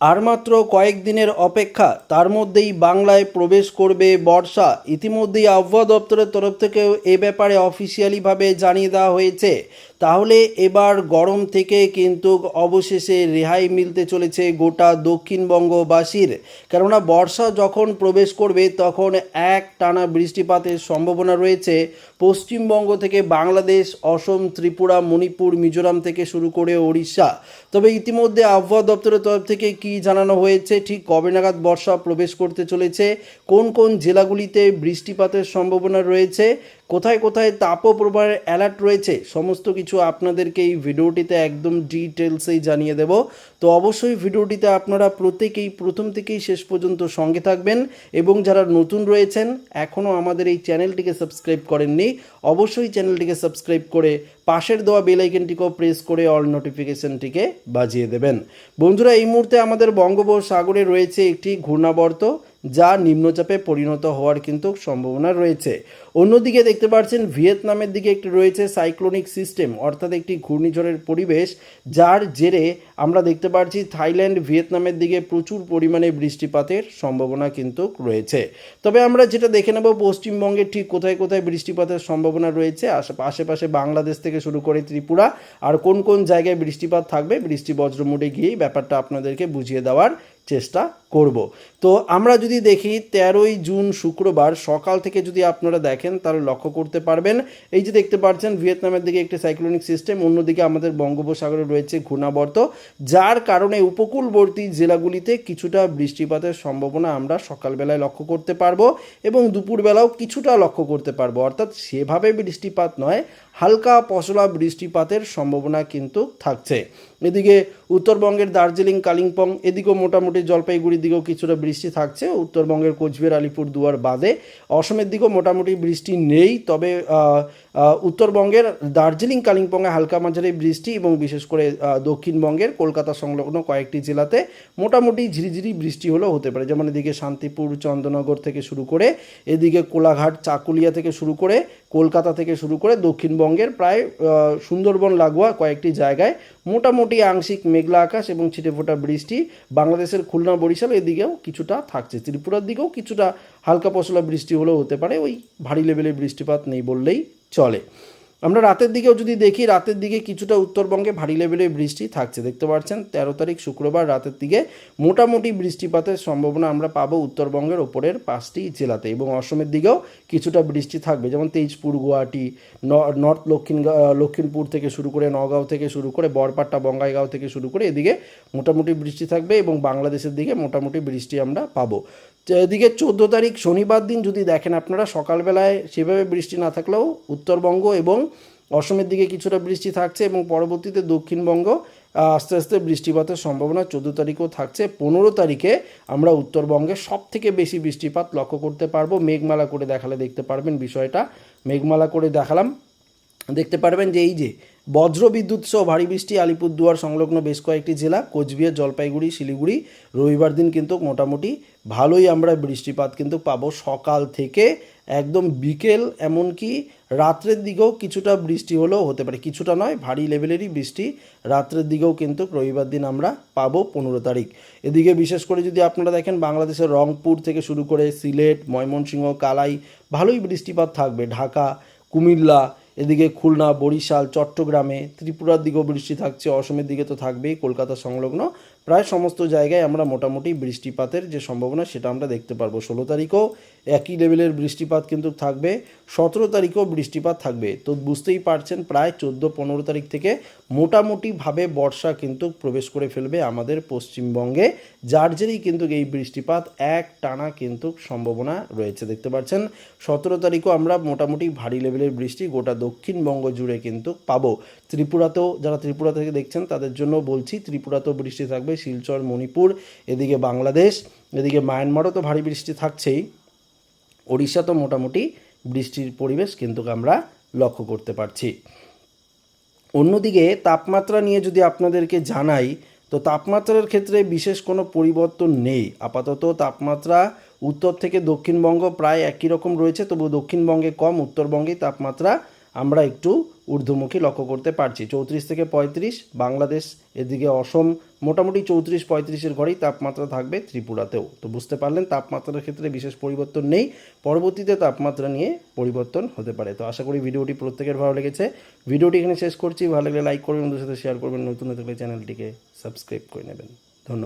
আর মাত্র কয়েকদিনের অপেক্ষা, তার মধ্যেই বাংলায় প্রবেশ করবে বর্ষা। ইতিমধ্যেই আবহাওয়া দপ্তরের তরফ থেকেও এ ব্যাপারে অফিসিয়ালিভাবে জানিয়ে দেওয়া হয়েছে। তাহলে এবার গরম থেকে কিন্তু অবশেষে রেহাই মিলতে চলেছে গোটা দক্ষিণবঙ্গবাসীর। কেননা বর্ষা যখন প্রবেশ করবে, তখন এক টানা বৃষ্টিপাতের সম্ভাবনা রয়েছে। পশ্চিমবঙ্গ থেকে বাংলাদেশ, অসম, ত্রিপুরা, মণিপুর, মিজোরাম থেকে শুরু করে ওড়িশা। তবে ইতিমধ্যে আবহাওয়া দপ্তরের তরফ থেকে কি জানানো হয়েছে, ঠিক কবে নাগাদ বর্ষা প্রবেশ করতে চলেছে, কোন কোন জেলাগুলিতে বৃষ্টিপাতের সম্ভাবনা রয়েছে কোথায় কোথায় তাপপ্রবাহের অ্যালার্ট রয়েছে সমস্ত কিছু আপনাদেরকে এই ভিডিওটিতে একদম ডিটেলসেই জানিয়ে দেব। তো অবশ্যই ভিডিওটিতে আপনারা প্রত্যেকেই, প্রথম থেকেই শেষ পর্যন্ত সঙ্গে থাকবেন এবং যারা নতুন রয়েছেন, এখনও আমাদের এই চ্যানেলটিকে সাবস্ক্রাইব করেননি, অবশ্যই চ্যানেলটিকে সাবস্ক্রাইব করে পাশের দেওয়া বেলাইকেনটিকেও প্রেস করে অল নোটিফিকেশনটিকে বাজিয়ে দেবেন। বন্ধুরা, এই মুহূর্তে আমাদের বঙ্গোপসাগরে রয়েছে একটি ঘূর্ণাবর্ত, যা নিম্নচাপে পরিণত হওয়ার কিন্তু সম্ভাবনা রয়েছে। অন্যদিকে দেখতে পাচ্ছেন ভিয়েতনামের দিকে একটি রয়েছে সাইক্লোনিক সিস্টেম, অর্থাৎ একটি ঘূর্ণিঝড়ের পরিবেশ, যার জেরে আমরা দেখতে পাচ্ছি থাইল্যান্ড, ভিয়েতনামের দিকে প্রচুর পরিমাণে বৃষ্টিপাতের সম্ভাবনা কিন্তু রয়েছে। তবে আমরা যেটা দেখে নেব, পশ্চিমবঙ্গে ঠিক কোথায় কোথায় বৃষ্টিপাতের সম্ভাবনা রয়েছে? আশে- আশেপাশে বাংলাদেশ থেকে শুরু করে ত্রিপুরা। আর কোন কোন জায়গায় বৃষ্টিপাত থাকবে? বৃষ্টি বজ্রমুটে গিয়েই ব্যাপারটা আপনাদেরকে বুঝিয়ে দেওয়ার চেষ্টা করব। তো আমরা যদি দেখি তেরোই জুন শুক্রবার সকাল থেকে যদি আপনারা দেখেন, তাহলে লক্ষ্য করতে পারবেন। এই যে দেখতে পাচ্ছেন, ভিয়েতনামের দিকে একটি সাইক্লোনিক সিস্টেম, অন্যদিকে আমাদের বঙ্গোপসাগরে রয়েছে ঘূর্ণাবর্ত, যার কারণে উপকূলবর্তী জেলাগুলিতে কিছুটা বৃষ্টিপাতের সম্ভাবনা আমরা সকালবেলায় লক্ষ্য করতে পারব এবং দুপুরবেলাও কিছুটা লক্ষ্য করতে পারব। অর্থাৎ সেভাবে বৃষ্টিপাত নয় হালকা পশলা বৃষ্টিপাতের সম্ভাবনা কিন্তু থাকছে। এদিকে উত্তরবঙ্গের দার্জিলিং, কালিম্পং, এদিকেও মোটামুটি জলপাইগুড়ির দিকেও কিছুটা বৃষ্টি থাকছে। উত্তরবঙ্গের কোচবিহার আলিপুর দুয়ার বাদে অসমের দিকেও মোটামুটি বৃষ্টি নেই। তবে উত্তরবঙ্গের দার্জিলিং, কালিম্পংয়ে হালকা মাঝারি বৃষ্টি এবং বিশেষ করে দক্ষিণবঙ্গের কলকাতা সংলগ্ন কয়েকটি জেলাতে মোটামুটি ঝিরিঝিরি বৃষ্টি হলেও হতে পারে। যেমন এদিকে শান্তিপুর, চন্দ্রনগর থেকে শুরু করে, এদিকে কোলাঘাট, চাকুলিয়া থেকে শুরু করে কলকাতা থেকে শুরু করে দক্ষিণবঙ্গের প্রায় সুন্দরবন, লাগোয়া কয়েকটি জায়গায় মোটামুটি আংশিক মেঘলা আকাশ এবং ছিটেফোঁটা বৃষ্টি বাংলাদেশের খুলনা, বরিশাল এদিকেও কিছুটা থাকছে। ত্রিপুরার দিকেও কিছুটা হালকা পশলা বৃষ্টি হলেও হতে পারে, ওই ভারী লেভেলের বৃষ্টিপাত নেই বললেই চলে। আমরা রাতের দিকেও যদি দেখি, রাতের দিকে কিছুটা উত্তরবঙ্গে ভারী লেভেলের বৃষ্টি থাকছে। দেখতে পাচ্ছেন, তেরো তারিখ শুক্রবার রাতের দিকে মোটামুটি বৃষ্টিপাতের সম্ভাবনা আমরা পাবো উত্তরবঙ্গের ওপরের পাঁচটি জেলাতে এবং অসমের দিকেও কিছুটা বৃষ্টি থাকবে। যেমন তেজপুর, গুয়াহাটি নর্থ দক্ষিণ লক্ষিমপুর থেকে শুরু করে নগাঁও থেকে শুরু করে বরপাট্টা বঙ্গাইগাঁও থেকে শুরু করে এদিকে মোটামুটি বৃষ্টি থাকবে এবং বাংলাদেশের দিকে মোটামুটি বৃষ্টি আমরা পাবো। এদিকে চোদ্দ তারিখ শনিবার দিন যদি দেখেন আপনারা, সকালবেলায় সেভাবে বৃষ্টি না থাকলেও উত্তরবঙ্গ এবং অসমের দিকে কিছুটা বৃষ্টি থাকছে এবং পরবর্তীতে দক্ষিণবঙ্গ আস্তে আস্তে বৃষ্টিপাতের সম্ভাবনা চোদ্দ তারিখও থাকছে। পনেরো তারিখে আমরা উত্তরবঙ্গে সব থেকে বেশি বৃষ্টিপাত লক্ষ্য করতে পারব। মেঘমালা করে দেখালে দেখতে পারবেন বিষয়টা। মেঘমালা করে দেখালাম। দেখতে পারবেন যে এই যে বজ্র বিদ্যুৎ সহ ভারী বৃষ্টি আলিপুরদুয়ার সংলগ্ন বেশ কয়েকটি জেলা, কোচবিহার, জলপাইগুড়ি, শিলিগুড়ি, রবিবার দিন কিন্তু মোটামুটি ভালোই আমরা বৃষ্টিপাত কিন্তু পাবো সকাল থেকে একদম বিকেল, এমনকি রাত্রের দিকেও কিছুটা বৃষ্টি হলেও হতে পারে। কিছুটা নয়, ভারী লেভেলেরই বৃষ্টি। রাত্রের দিকেও কিন্তু রবিবার দিন আমরা পাবো পনেরো তারিখ। এদিকে বিশেষ করে যদি আপনারা দেখেন, বাংলাদেশের রংপুর থেকে শুরু করে সিলেট, ময়মনসিংহ, কালাই ভালোই বৃষ্টিপাত থাকবে। ঢাকা, কুমিল্লা, এদিকে খুলনা, বরিশাল, চট্টগ্রামে, ত্রিপুরার দিকেও বৃষ্টি থাকছে, অসমের দিকে তো থাকবেই, কলকাতা সংলগ্ন প্রায় সমস্ত জায়গায় আমরা মোটামুটি বৃষ্টিপাতের যে সম্ভাবনা সেটা আমরা দেখতে পারব। ষোলো তারিখও একই লেভেলের বৃষ্টিপাত কিন্তু থাকবে, সতেরো তারিখেও বৃষ্টিপাত থাকবে। তো বুঝতেই পারছেন, প্রায় চোদ্দ পনেরো তারিখ থেকে মোটামুটিভাবে বর্ষা কিন্তু প্রবেশ করে ফেলবে আমাদের পশ্চিমবঙ্গে, যার জেরেই কিন্তু এই বৃষ্টিপাত এক টানা কিন্তু সম্ভাবনা রয়েছে। দেখতে পাচ্ছেন, সতেরো তারিখও আমরা মোটামুটি ভারী লেভেলের বৃষ্টি গোটা দক্ষিণবঙ্গ জুড়ে কিন্তু পাবো। ত্রিপুরাতেও, যারা ত্রিপুরা থেকে দেখছেন তাদের জন্য বলছি, ত্রিপুরাতেও বৃষ্টি থাকবে শিলচর, মণিপুর, এদিকে বাংলাদেশ, এদিকে মায়ানমারও তো ভারী বৃষ্টি থাকছেই। ওড়িশা তো মোটামুটি বৃষ্টির পরিবেশ কিন্তু আমরা লক্ষ্য করতে পারছি। অন্যদিকে তাপমাত্রা নিয়ে যদি আপনাদেরকে জানাই, তো তাপমাত্রার ক্ষেত্রে বিশেষ কোনো পরিবর্তন নেই। আপাতত তাপমাত্রা উত্তর থেকে দক্ষিণবঙ্গ প্রায় একই রকম রয়েছে তবু দক্ষিণবঙ্গে কম উত্তরবঙ্গে তাপমাত্রা আমরা একটু ঊর্ধ্বমুখী লক্ষ্য করতে পারছি। চৌত্রিশ থেকে পঁয়ত্রিশ, বাংলাদেশ এদিকে অসম, মোটামুটি চৌত্রিশ পঁয়ত্রিশের ঘরেই তাপমাত্রা থাকবে ত্রিপুরাতেও। তো বুঝতে পারলেন, তাপমাত্রার ক্ষেত্রে বিশেষ পরিবর্তন নেই। পরবর্তীতে তাপমাত্রা নিয়ে পরিবর্তন হতে পারে। তো আশা করি ভিডিওটি প্রত্যেকের ভালো লেগেছে। ভিডিওটি এখানে শেষ করছি। ভালো লাগলে লাইক করবেন, বন্ধুদের সাথে শেয়ার করবেন। নতুন হলে চ্যানেলটিকে সাবস্ক্রাইব করে নেবেন।